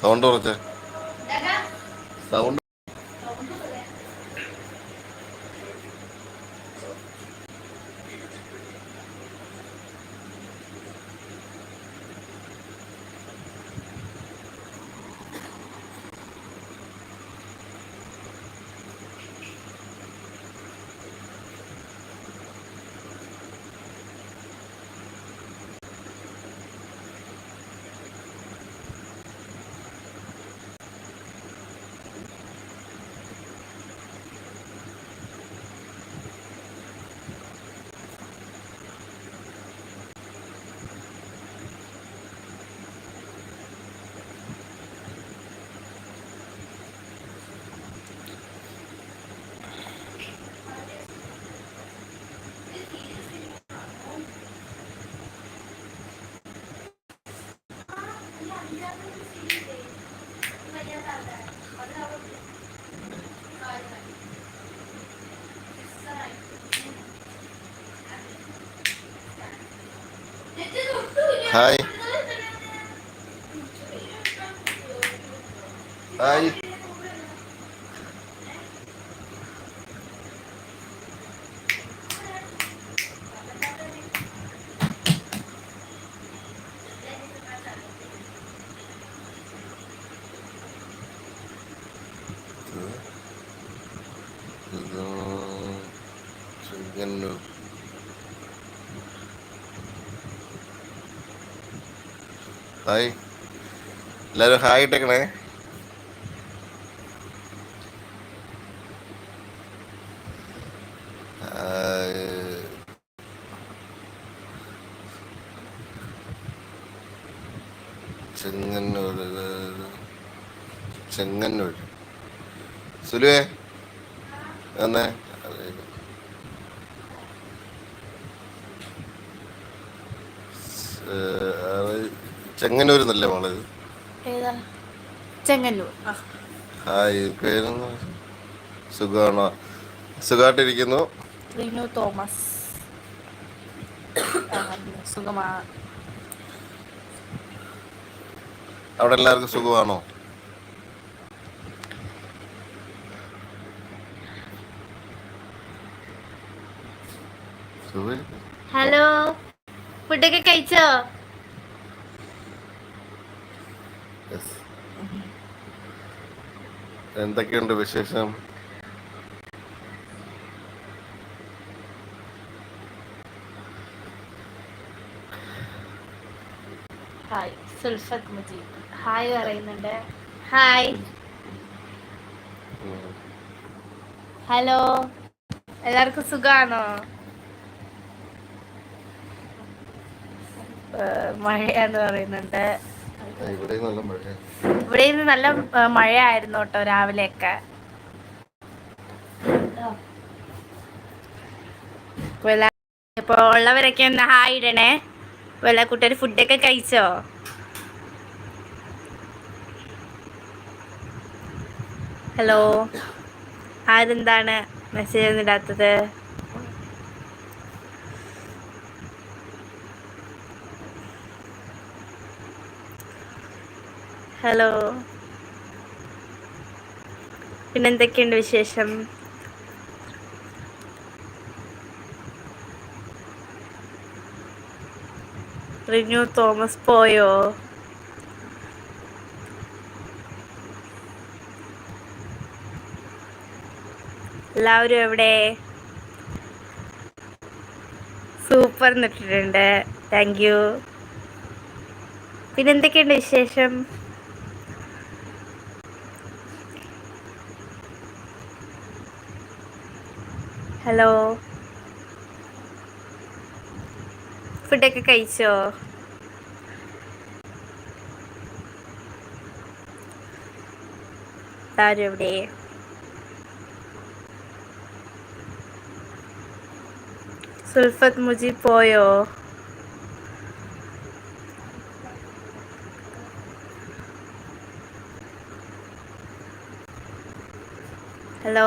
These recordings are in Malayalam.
സൗണ്ട് കുറച്ചേ sound hi hi Chengannur hi. എല്ലാവരും ഹായ് ഇട്ടേക്കണേ. ചെങ്ങന്നൂർ. ചെങ്ങന്നൂർ. സുലുവേ എന്നേ ചെങ്ങന്നൂർ നല്ല മോളെ? ചെങ്ങന്നൂർ. ഹായ് പേര് സുഖമാണോ? സുഖമായിട്ടിരിക്കുന്നു? റിനു തോമസ്. അവിടെ എല്ലാവർക്കും സുഖമാണോ? ഹലോ? ഫുഡൊക്കെ കഴിച്ചോ? എന്തൊക്കെയുണ്ട് വിശേഷം? ഹായ് സുൽഫത്ത് മുജീബ്. ഹായ് പറയുന്നുണ്ട്. ഹായ്. ഹലോ എല്ലാവർക്കും സുഖാണോ? മഴയാന്ന് പറയുന്നുണ്ട്. ഇവിടെ നല്ല മഴയായിരുന്നു കേട്ടോ രാവിലെയൊക്കെ. ഇപ്പൊ ഉള്ളവരൊക്കെ ഒന്ന് ഹായ് ഇടണേ? വല്ല എല്ലാ ഫുഡൊക്കെ കഴിച്ചോ? ഹലോ? ആരെന്താണ് മെസ്സേജ് ഒന്നും ഇടാത്തത്? ഹലോ. പിന്നെന്തൊക്കെയുണ്ട് വിശേഷം? റിനു തോമസ് പോയോ? എല്ലാവരും എവിടെ? സൂപ്പർ നിട്ടിട്ടുണ്ട്. Thank you. പിന്നെന്തൊക്കെയുണ്ട് വിശേഷം? ഹലോ. ഫുഡൊക്കെ കഴിച്ചോ? താരവിടെ സുൽഫത്ത് മുജീബ് പോയോ? ഹലോ.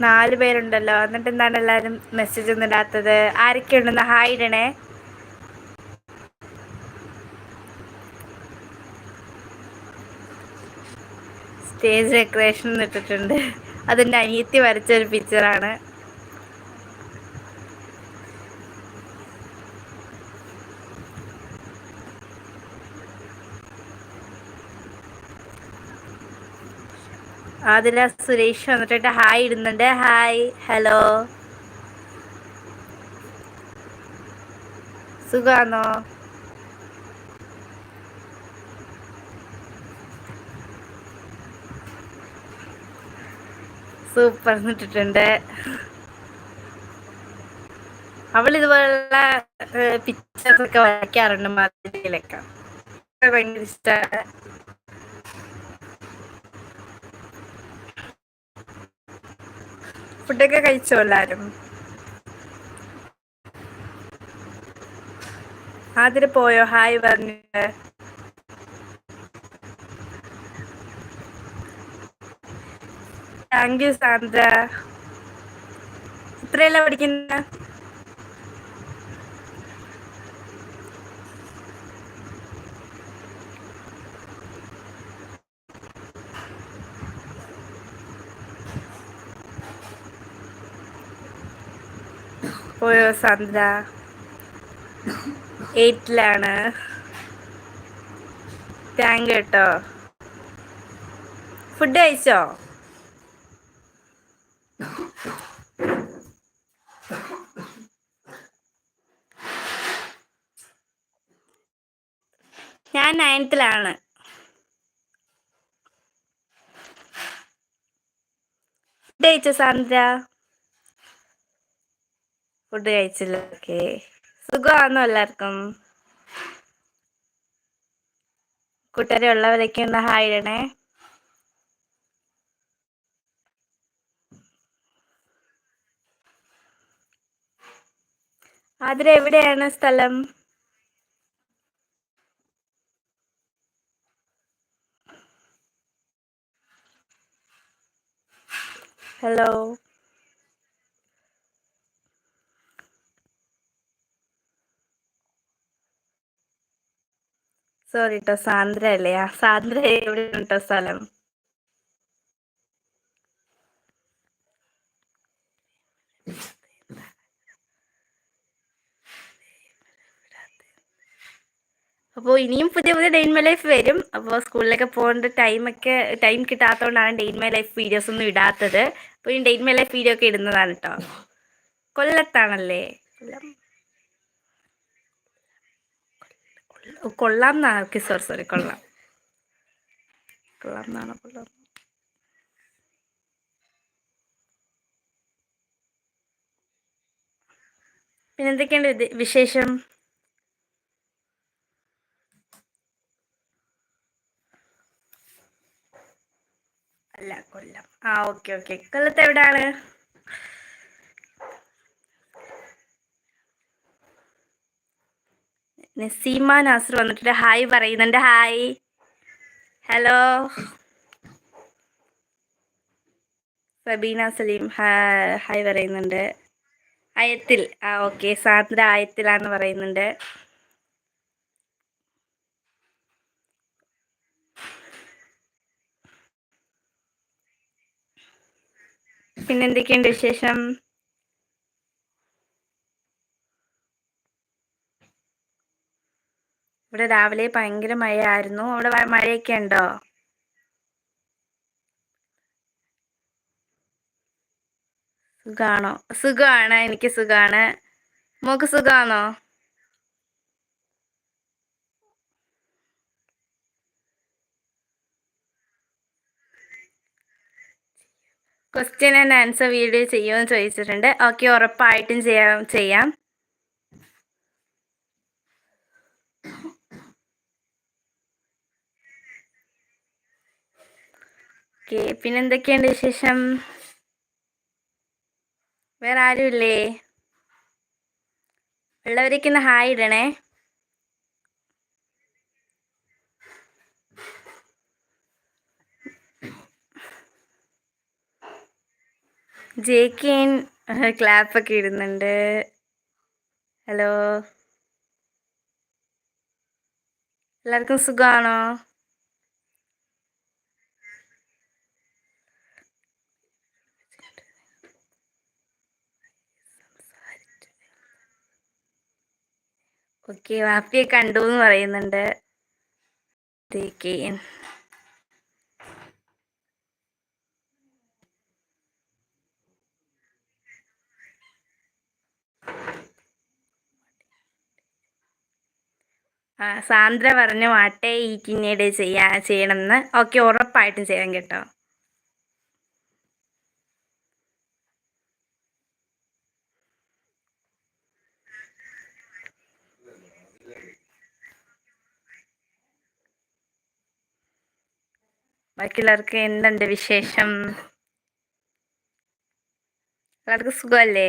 നാല് പേരുണ്ടല്ലോ. എന്നിട്ട് എന്താണ് എല്ലാവരും മെസ്സേജ് ഒന്നും ഇടാത്തത്? ആരൊക്കെ ഉണ്ടെന്ന് ഹായ് ഇടണേ. സ്റ്റേജ് ഡെക്കറേഷൻ ഇട്ടിട്ടുണ്ട്. അതിന്റെ അനിയത്തി വരച്ച ഒരു പിക്ചറാണ് അതില സുരേഷ് വന്നിട്ട് ഹായ് ഇടുന്നുണ്ട്. ഹായ്. ഹലോ. സുഖാണോ സൂപ്പർ എന്നിട്ടിട്ടുണ്ട് അവൾ ഇതുപോലുള്ള പിക്ചേഴ്സ് ഒക്കെ വരയ്ക്കാറുണ്ട് മതിലൊക്കെ ഭയങ്കര ഇഷ്ടമാണ് ഫുഡൊക്കെ കഴിച്ചോ എല്ലാരും? ആതിര് പോയോ? ഹായ് പറഞ്ഞിട്ട് താങ്ക് യു സാന്ദ്ര. എത്രയല്ല പഠിക്കുന്ന? പോയോ സാന്ദ്ര? എയ്റ്റിലാണ്. താങ്ക് കേട്ടോ ഫുഡ് കഴിച്ചോ? ഞാൻ നയൻത്തിലാണ്. ഫുഡ് കഴിച്ചോ സാന്ദ്ര? ഫുഡ് കഴിച്ചില്ല. ഓക്കെ. സുഖമാണോ എല്ലാവർക്കും? കൂട്ടുകാരെ ഉള്ളവരൊക്കെ ഒന്ന് ഹായ് ഇടണേ. ആതിര എവിടെയാണ് സ്ഥലം? ഹലോ സോറി കേട്ടോ സാന്ദ്ര അല്ലേ സാന്ദ്ര എവിടെയാണ് കേട്ടോ സ്ഥലം? അപ്പോൾ ഇനിയും പുതിയ പുതിയ ഡെയിൻ മൈ ലൈഫ് വരും. അപ്പോൾ സ്കൂളിലൊക്കെ പോകേണ്ട ടൈമൊക്കെ ടൈം കിട്ടാത്തതുകൊണ്ടാണ് ഡെയിൻ മൈ ലൈഫ് വീഡിയോസ് ഒന്നും ഇടാത്തത്. അപ്പോൾ ഇനി ഡെയിൻ മൈ ലൈഫ് വീഡിയോ ഒക്കെ ഇടുന്നതാണ് കേട്ടോ കൊല്ലത്താണല്ലേ? കൊല്ലം ഓ, കൊള്ളാം എന്നാണ് ഓക്കെ സോറി സോറി കൊള്ളാം. കൊള്ളാം എന്നാണ് കൊള്ളാം. പിന്നെ എന്തൊക്കെയുണ്ട് ഇത് വിശേഷം? അല്ല കൊല്ലം ആ ഓക്കെ ഓക്കെ. കൊല്ലത്ത് എവിടെയാണ്? നസീമ നാസർ വന്നിട്ട് ഹായ് പറയുന്നുണ്ട്. Hi. Hello. Sabeena Saleem hi പറയുന്നുണ്ട്. അയത്തിൽ ആ ഓക്കെ. സാന്ദ്ര അയത്തിലാന്ന് പറയുന്നുണ്ട്. പിന്നെന്തൊക്കെയുണ്ട് വിശേഷം? ഇവിടെ രാവിലെ ഭയങ്കര മഴയായിരുന്നു. അവിടെ മഴയൊക്കെ ഉണ്ടോ? സുഖാണോ? സുഖമാണ് എനിക്ക് സുഖാണ്. മോക്ക് സുഖാണോ ക്വസ്റ്റ്യൻ ആൻഡ് ആൻസർ വീഡിയോ ചെയ്യുമെന്ന് ചോദിച്ചിട്ടുണ്ട്. ഓക്കെ ഉറപ്പായിട്ടും ചെയ്യാം ചെയ്യാം. ഓക്കെ പിന്നെ എന്തൊക്കെയുണ്ട് വിശേഷം? വേറെ ആരുമില്ലേ? ഉള്ളവരൊക്കെ ഒന്ന് ഹായ് ഇടണേ. ജെ കെ ക്ലാപ്പ് ഒക്കെ ഇടുന്നുണ്ട്. ഹലോ. എല്ലാവർക്കും സുഖമാണോ? ഓക്കെ വാപ്പിയെ കണ്ടു എന്ന് പറയുന്നുണ്ട് സാന്ദ്ര പറഞ്ഞു മാട്ടെ ഈ കിന്നീട് ചെയ്യാ ചെയ്യണമെന്ന് ഓക്കെ ഉറപ്പായിട്ടും ചെയ്യാൻ കേട്ടോ. ബാക്കിയുള്ളവർക്ക് എന്തുണ്ട് വിശേഷം? എല്ലാവർക്കും സുഖമല്ലേ?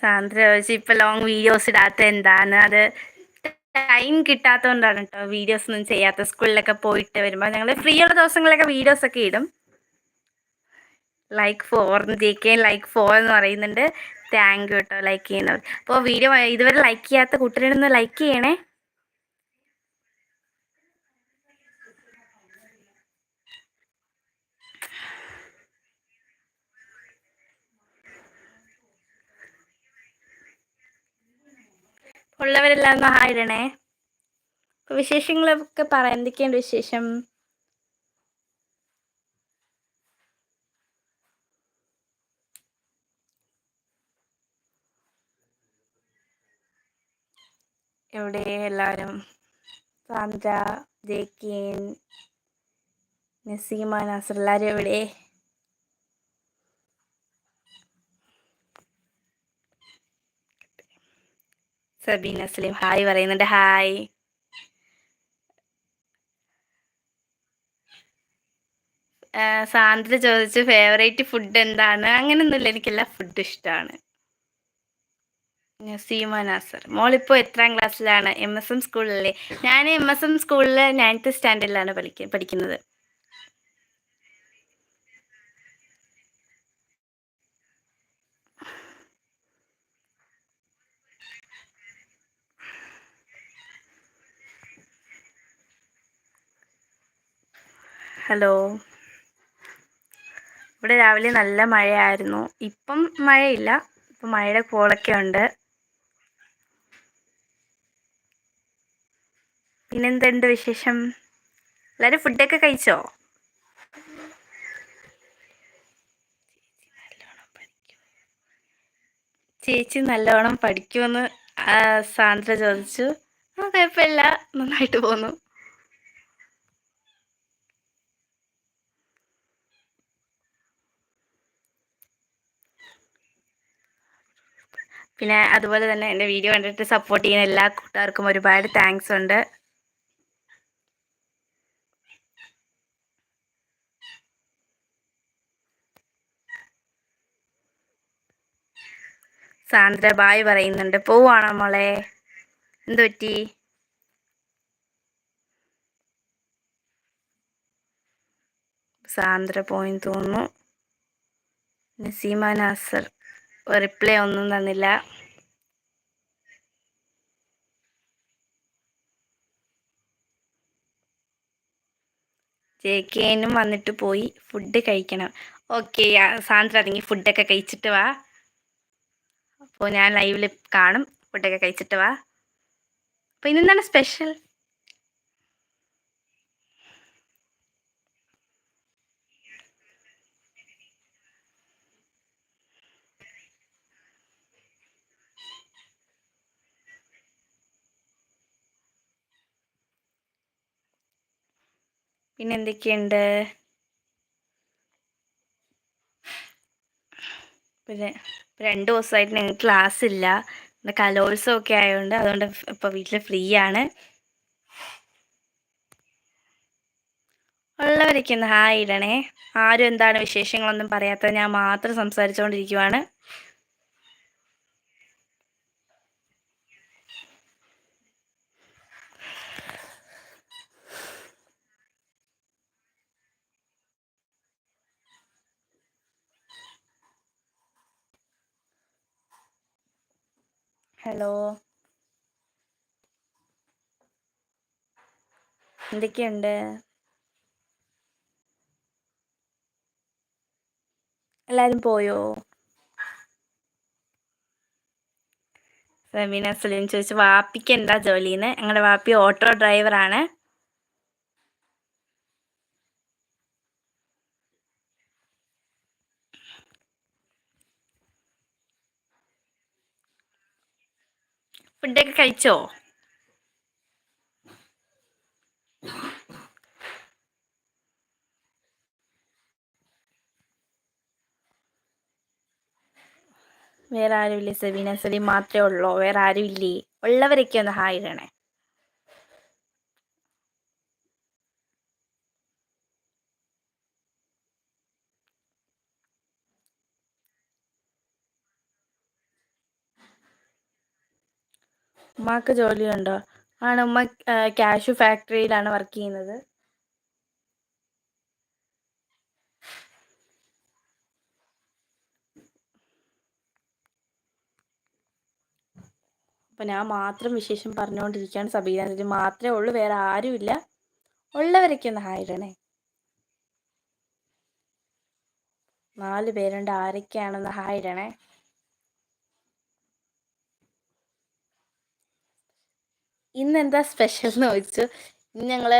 സാന്ദ്ര ചോദിച്ചു ഇപ്പൊ ലോങ് വീഡിയോസ് ഇടാത്ത എന്താണ്? അത് ടൈം കിട്ടാത്തതുകൊണ്ടാണ് കേട്ടോ വീഡിയോസ് ഒന്നും ചെയ്യാത്ത. സ്കൂളിലൊക്കെ പോയിട്ട് വരുമ്പോൾ ഞങ്ങൾ ഫ്രീ ഉള്ള ദിവസങ്ങളിലൊക്കെ വീഡിയോസ് ഒക്കെ ഇടും. Like for J K like for എന്ന് പറയുന്നുണ്ട്. താങ്ക് യു കേട്ടോ ലൈക്ക് ചെയ്യുന്നത്. അപ്പോൾ വീഡിയോ ഇതുവരെ ലൈക്ക് ചെയ്യാത്ത കൂട്ടരൊന്ന് ലൈക്ക് ചെയ്യണേ. ഉള്ളവരെല്ലാം ഒന്ന് ഹായിടണേ വിശേഷങ്ങളൊക്കെ പറ എന്തൊക്കെയുണ്ട് വിശേഷം? എവിടെ എല്ലാവരും? സാന്ദ്ര ജേക്കിൻ നസീമ നാസർ എല്ലാവരും എവിടെ? സബീന സലീം ഹായ് പറയുന്നുണ്ട് ഹായ്. സാന്ദ്ര ചോദിച്ചു ഫേവറേറ്റ് ഫുഡ് എന്താണ്? അങ്ങനെയൊന്നുമില്ല എനിക്കെല്ലാ ഫുഡ് ഇഷ്ടമാണ് നസീമ നാസർ മോളിപ്പോൾ എത്രാം ക്ലാസ്സിലാണ്? എം എസ് എം സ്കൂളിലെ ഞാൻ എം എസ് എം സ്കൂളിൽ നയൻത്ത് സ്റ്റാൻഡേർഡിലാണ് പഠിക്ക പഠിക്കുന്നത്. ഹലോ. ഇവിടെ രാവിലെ നല്ല മഴയായിരുന്നു. ഇപ്പം മഴയില്ല. ഇപ്പം മഴയുടെ കോളൊക്കെ ഉണ്ട്. പിന്നെന്തുണ്ട് വിശേഷം? എല്ലാവരും ഫുഡൊക്കെ കഴിച്ചോ? ചേച്ചി നല്ലോണം പഠിക്കുമെന്ന് സാന്ദ്ര ചോദിച്ചു. ആ കുഴപ്പമില്ല. നന്നായിട്ട് പോന്നു. പിന്നെ അതുപോലെ തന്നെ എന്റെ വീഡിയോ കണ്ടിട്ട് സപ്പോർട്ട് ചെയ്യുന്ന എല്ലാ കൂട്ടുകാർക്കും ഒരുപാട് താങ്ക്സ് ഉണ്ട്. സാന്ദ്ര ബായ് പറയുന്നുണ്ട്. പോവാണോ മോളെ? എന്തു പറ്റി? സാന്ദ്ര പോയിന്ന് തോന്നുന്നു. നസീമ നാസർ റിപ്ലൈ ഒന്നും തന്നില്ല. ജെ കെനും വന്നിട്ട് പോയി ഫുഡ് കഴിക്കണം. ഓക്കെ സാന്ദ്ര അതിങ്ങി ഫുഡൊക്കെ കഴിച്ചിട്ട് വാ. അപ്പോൾ ഞാൻ ലൈവിൽ കാണും. ഫുഡൊക്കെ കഴിച്ചിട്ട് വാ. അപ്പോൾ ഇന്നെന്താണ് സ്പെഷ്യൽ പിന്നെ എന്തൊക്കെയുണ്ട്? പിന്നെ രണ്ട് ദിവസമായിട്ട് ഞങ്ങൾക്ക് ക്ലാസ് ഇല്ല. കലോത്സവം ഒക്കെ ആയതുകൊണ്ട് അതുകൊണ്ട് ഇപ്പോൾ വീട്ടിൽ ഫ്രീ ആണ്. ഉള്ളവരൊക്കെ ഒന്ന് ഹായ് ഇടണേ. ആരും എന്താണ് വിശേഷങ്ങളൊന്നും പറയാത്തത്? ഞാൻ മാത്രം സംസാരിച്ചുകൊണ്ടിരിക്കുവാണ് ഹലോ. എന്തൊക്കെയുണ്ട്? എല്ലാരും പോയോ? റമീന സലീം ചോദിച്ചു വാപ്പിക്ക് എന്താ ജോലിന്ന്? ഞങ്ങളുടെ വാപ്പി ഓട്ടോ ഡ്രൈവറാണ്. കഴിച്ചോ? വേറെ ആരുമില്ലേ? സെബീന സലീം മാത്രമേ ഉള്ളൂ? വേറെ ആരുമില്ലേ? ഉള്ളവരൊക്കെ ഒന്ന് ഹായ് ഇടണേ. ഉമ്മാക്ക് ജോലിയുണ്ടോ? ആണ് ഉമ്മ കാഷു ഫാക്ടറിയിലാണ് വർക്ക് ചെയ്യുന്നത്. അപ്പം ഞാൻ മാത്രം വിശേഷം പറഞ്ഞുകൊണ്ടിരിക്കുകയാണ് സബീന എന്നിട്ട് മാത്രമേ ഉള്ളൂ വേറെ ആരുമില്ല. ഉള്ളവരൊക്കെ ഒന്ന് ഹായിടണേ നാല് പേരുണ്ട് ആരൊക്കെയാണെന്ന് ഹായ് ഇന്ന് എന്താ സ്പെഷ്യൽ എന്ന് ചോദിച്ചു. ഇന്ന് ഞങ്ങൾ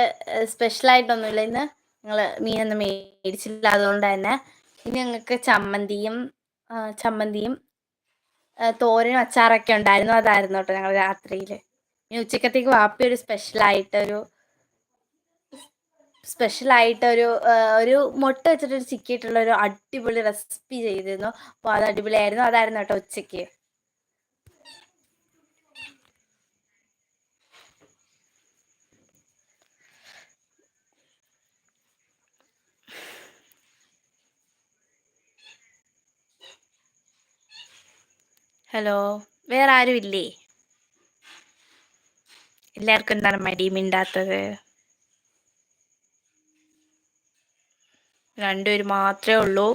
സ്പെഷ്യലായിട്ടൊന്നുമില്ല ഇന്ന് ഞങ്ങൾ മീനൊന്നും മേടിച്ചില്ല. അതുകൊണ്ട് തന്നെ ഇന്ന് ഞങ്ങൾക്ക് ചമ്മന്തിയും ചമ്മന്തിയും തോരനും അച്ചാറൊക്കെ ഉണ്ടായിരുന്നു. അതായിരുന്നു കേട്ടോ ഞങ്ങൾ രാത്രിയിൽ ഇനി ഉച്ചക്കത്തേക്ക് വാപ്പി ഒരു സ്പെഷ്യലായിട്ടൊരു സ്പെഷ്യലായിട്ടൊരു ആ, ഒരു മുട്ട വെച്ചിട്ടൊരു ചിക്കിയിട്ടുള്ള ഒരു അടിപൊളി റെസിപ്പി ചെയ്തിരുന്നു. അപ്പോൾ അത് അടിപൊളിയായിരുന്നു. അതായിരുന്നു കേട്ടോ ഉച്ചയ്ക്ക്. ഹലോ വേറെ ആരും ഇല്ലേ എല്ലാവർക്കും എന്താണ് മടി മിണ്ടാത്തത്? രണ്ടുപേര് മാത്രമേ ഉള്ളൂ.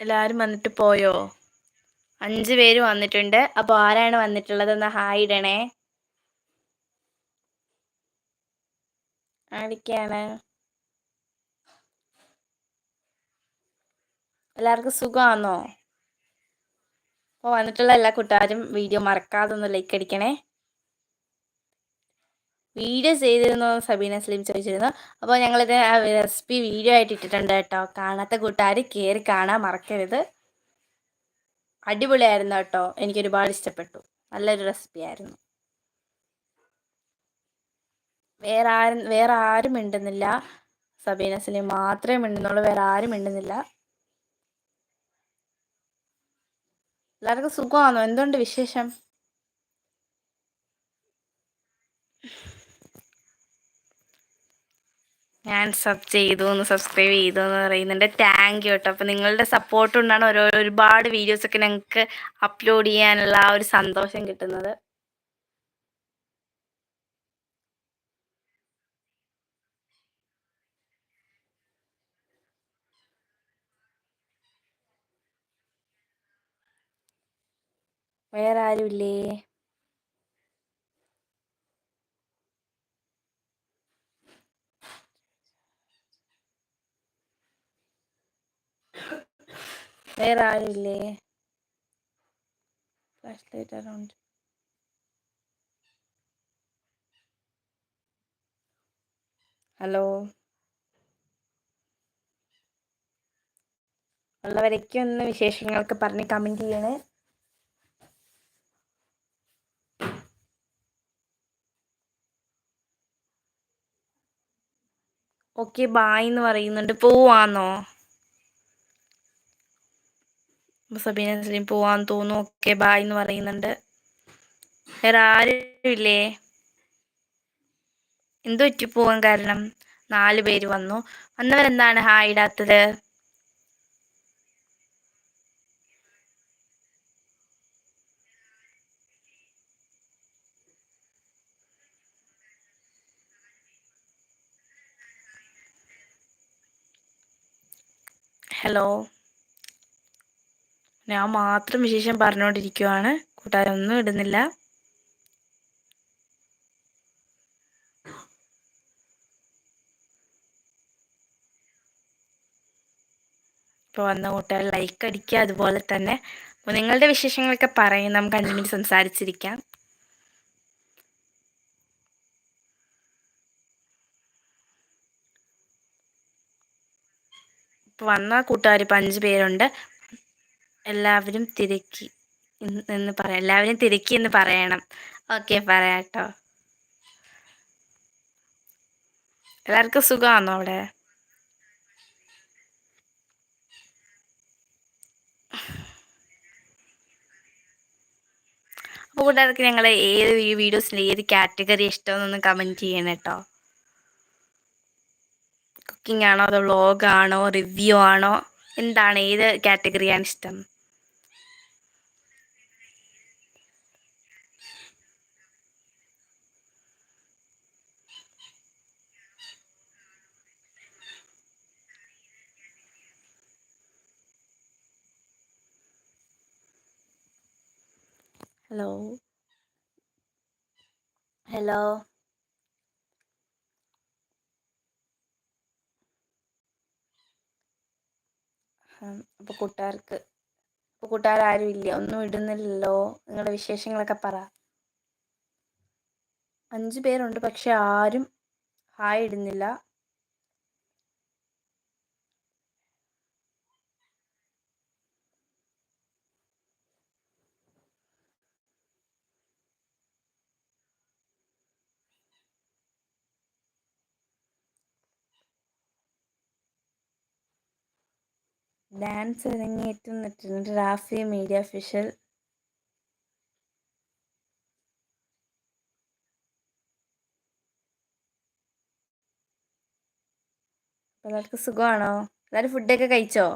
എല്ലാവരും വന്നിട്ട് പോയോ? അഞ്ച് പേര് വന്നിട്ടുണ്ട്. അപ്പോൾ ആരാണ് വന്നിട്ടുള്ളതെന്ന് ഹായ് ഇടണേ. ആരൊക്കെയാണ് എല്ലാവർക്കും സുഖമാണോ അപ്പോൾ വന്നിട്ടുള്ള എല്ലാ കൂട്ടുകാരും വീഡിയോ മറക്കാതെ ഒന്ന് ലൈക്ക് അടിക്കണേ. വീഡിയോ ചെയ്തിരുന്നു സബീന സ്ലിം ചോദിച്ചിരുന്നു. അപ്പോൾ ഞങ്ങളിത് റെസിപ്പി വീഡിയോ ആയിട്ട് ഇട്ടിട്ടുണ്ട് കേട്ടോ. കാണാത്ത കൂട്ടുകാർ കയറി കാണാൻ മറക്കരുത്. അടിപൊളിയായിരുന്നു കേട്ടോ. എനിക്കൊരുപാട് ഇഷ്ടപ്പെട്ടു. നല്ലൊരു റെസിപ്പി ആയിരുന്നു. വേറെ ആരും വേറെ ആരും മിണ്ടുന്നില്ല. സബീന സലീം മാത്രമേ മിണ്ടുന്നുള്ളൂ വേറെ ആരും മിണ്ടുന്നില്ല. എല്ലാവർക്കും സുഖമാണോ? എന്തുണ്ട് വിശേഷം? ഞാൻ സബ് ചെയ്തു എന്ന് സബ്സ്ക്രൈബ് ചെയ്തു എന്ന് പറയുന്നുണ്ട്. താങ്ക് യു കേട്ടോ അപ്പോൾ നിങ്ങളുടെ സപ്പോർട്ട് കൊണ്ടാണ് ഓരോ ഒരുപാട് വീഡിയോസൊക്കെ ഞങ്ങൾക്ക് അപ്ലോഡ് ചെയ്യാനുള്ള ആ ഒരു സന്തോഷം കിട്ടുന്നത്. വേറെ ആരുമില്ലേ വേറെ ആരുമില്ലേ ഫ്ലാഷ് ലൈറ്റ് അറൗണ്ട് ഹലോ ഉള്ളവരൊക്കെ ഒന്ന് വിശേഷങ്ങളൊക്കെ പറഞ്ഞ് കമന്റ് ചെയ്യണേ. ഓക്കെ ബായ് എന്ന് പറയുന്നുണ്ട്. പോവാന്നോ? സബീന സലീം പോവാന്ന് തോന്നുന്നു. ഓക്കെ ബായ് എന്ന് പറയുന്നുണ്ട്. വേറെ ആരും ഇല്ലേ എന്തു പറ്റി പോവാൻ കാരണം? നാല് പേര് വന്നു. വന്നവരെന്താണ്? ഹായ് ഇടാത്തത്. ഹലോ ഞാൻ മാത്രം വിശേഷം പറഞ്ഞുകൊണ്ടിരിക്കുവാണ് കൂട്ടുകാരൊന്നും ഇടുന്നില്ല. ഇപ്പോൾ വന്ന കൂട്ടുകാർ ലൈക്ക് അടിക്കുക അതുപോലെ തന്നെ. നിങ്ങളുടെ വിശേഷങ്ങളൊക്കെ പറയും നമുക്ക് അഞ്ച് മിനിറ്റ് സംസാരിച്ചിരിക്കാം. വന്ന കൂട്ടുകാർ ഇപ്പം അഞ്ച് പേരുണ്ട്. എല്ലാവരും തിരക്കി എന്ന് എന്ന് പറയാം എല്ലാവരും തിരക്കി എന്ന് പറയണം. ഓക്കെ പറയാം കേട്ടോ എല്ലാവർക്കും സുഖമാണോ അവിടെ? അപ്പോൾ കൂട്ടുകാർക്ക് ഞങ്ങൾ ഏത് വീഡിയോസിൽ ഏത് കാറ്റഗറി ഇഷ്ടമെന്നൊന്ന് കമന്റ് ചെയ്യണം കേട്ടോ. കുക്കിംഗ് ആണോ അതോ വ്ളോഗ് ആണോ റിവ്യൂ ആണോ? എന്താണ് ഏത് കാറ്റഗറിയാണ് ഇഷ്ടം? ഹലോ ഹലോ അപ്പോൾ കൂട്ടുകാർക്ക് അപ്പോൾ കൂട്ടുകാർ ആരും ഇല്ല. ഒന്നും ഇടുന്നില്ലല്ലോ. നിങ്ങളുടെ വിശേഷങ്ങളൊക്കെ പറ. അഞ്ച് പേരുണ്ട് പക്ഷെ ആരും ഹായ് ഇടുന്നില്ല. ഡാൻസ് അരങ്ങേറ്റം നിട്ടിട്ടുണ്ട് റാഫി മീഡിയ ഫിഷൽ എല്ലാവർക്കും സുഖമാണോ? എല്ലാവരും ഫുഡൊക്കെ കഴിച്ചോ?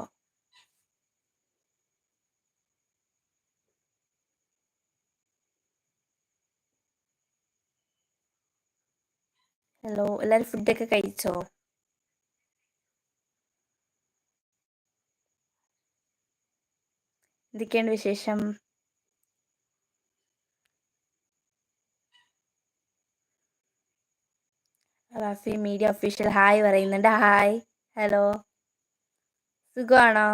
ഹലോ എല്ലാവരും ഫുഡൊക്കെ കഴിച്ചോ? എന്തൊക്കെയാണ് വിശേഷം? റാഫി മീഡിയ ഒഫീഷ്യൽ ഹായ് പറയുന്നുണ്ട്. ഹായ്. ഹലോ സുഖമാണോ?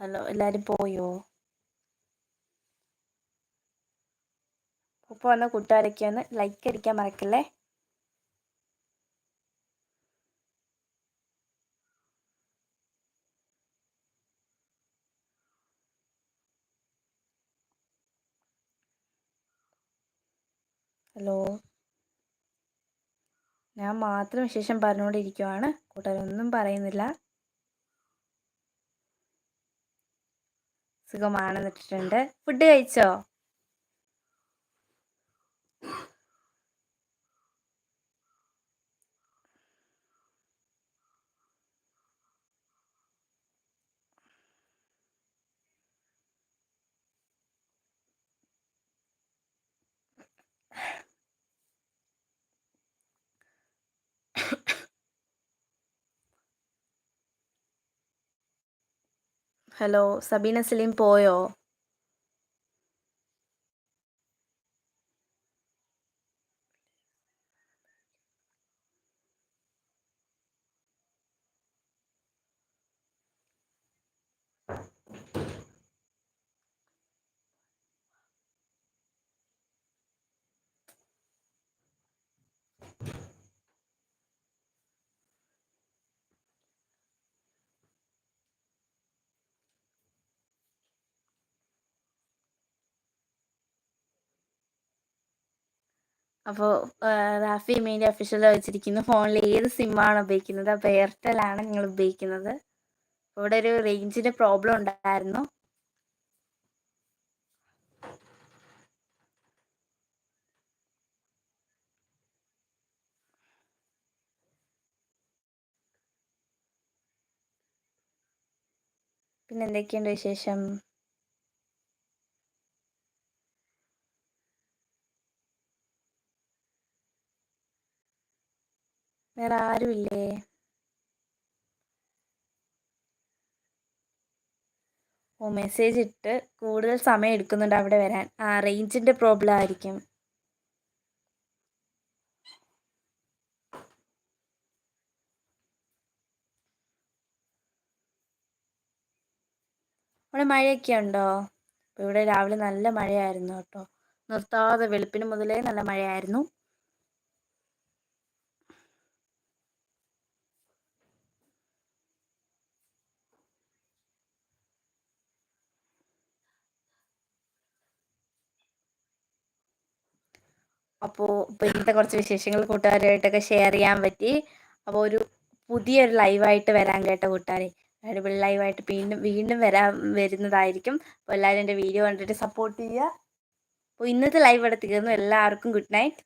ഹലോ എല്ലാവരും പോയോ? ഇപ്പോൾ വന്ന കൂട്ടുകാരൊക്കെ ഒന്ന് ലൈക്ക് അടിക്കാൻ മറക്കല്ലേ? ഹലോ? ഞാൻ മാത്രം വിശേഷം പറഞ്ഞുകൊണ്ടിരിക്കുവാണ്. കൂട്ടുകാരൊന്നും പറയുന്നില്ല. സുഖമാണെന്ന് ഇട്ടിട്ടുണ്ട് ഫുഡ് കഴിച്ചോ? ഹലോ സബീന സലീം പോയോ അപ്പോൾ റാഫി മെയിന്റെ ഒഫീഷ്യൽ ചോദിച്ചിരിക്കുന്നു ഫോണിൽ ഏത് സിമ്മാണ് ഉപയോഗിക്കുന്നത്? അപ്പോൾ എയർടെൽ ആണ് നിങ്ങൾ ഉപയോഗിക്കുന്നത്. ഇവിടെ ഒരു റേഞ്ചിന്റെ പ്രോബ്ലം ഉണ്ടായിരുന്നു. പിന്നെന്തൊക്കെയുണ്ട് വിശേഷം? വേറെ ആരുമില്ലേ ഓ മെസ്സേജ് ഇട്ട് കൂടുതൽ സമയം എടുക്കുന്നുണ്ട് അവിടെ വരാൻ. ആ റേഞ്ചിന്റെ പ്രോബ്ലം ആയിരിക്കും. അവിടെ മഴയൊക്കെ ഉണ്ടോ? ഇവിടെ രാവിലെ നല്ല മഴയായിരുന്നു കേട്ടോ. നിർത്താതെ വെളുപ്പിന് മുതലേ നല്ല മഴയായിരുന്നു. അപ്പോൾ ഇപ്പോൾ കുറച്ച് വിശേഷങ്ങൾ കൂട്ടുകാരുമായിട്ടൊക്കെ ഷെയർ ചെയ്യാൻ പറ്റി. അപ്പോൾ ഒരു പുതിയൊരു ലൈവായിട്ട് വരാൻ കേട്ട കൂട്ടുകാരെ. അടിപൊളി ലൈവായിട്ട് വീണ്ടും വീണ്ടും വരാൻ വരുന്നതായിരിക്കും. അപ്പോൾ എല്ലാവരും എന്റെ വീഡിയോ കണ്ടിട്ട് സപ്പോർട്ട് ചെയ്യുക. അപ്പോൾ ഇന്നത്തെ ലൈവ് ഇവിടെ തീർന്നു. എല്ലാവർക്കും ഗുഡ് നൈറ്റ്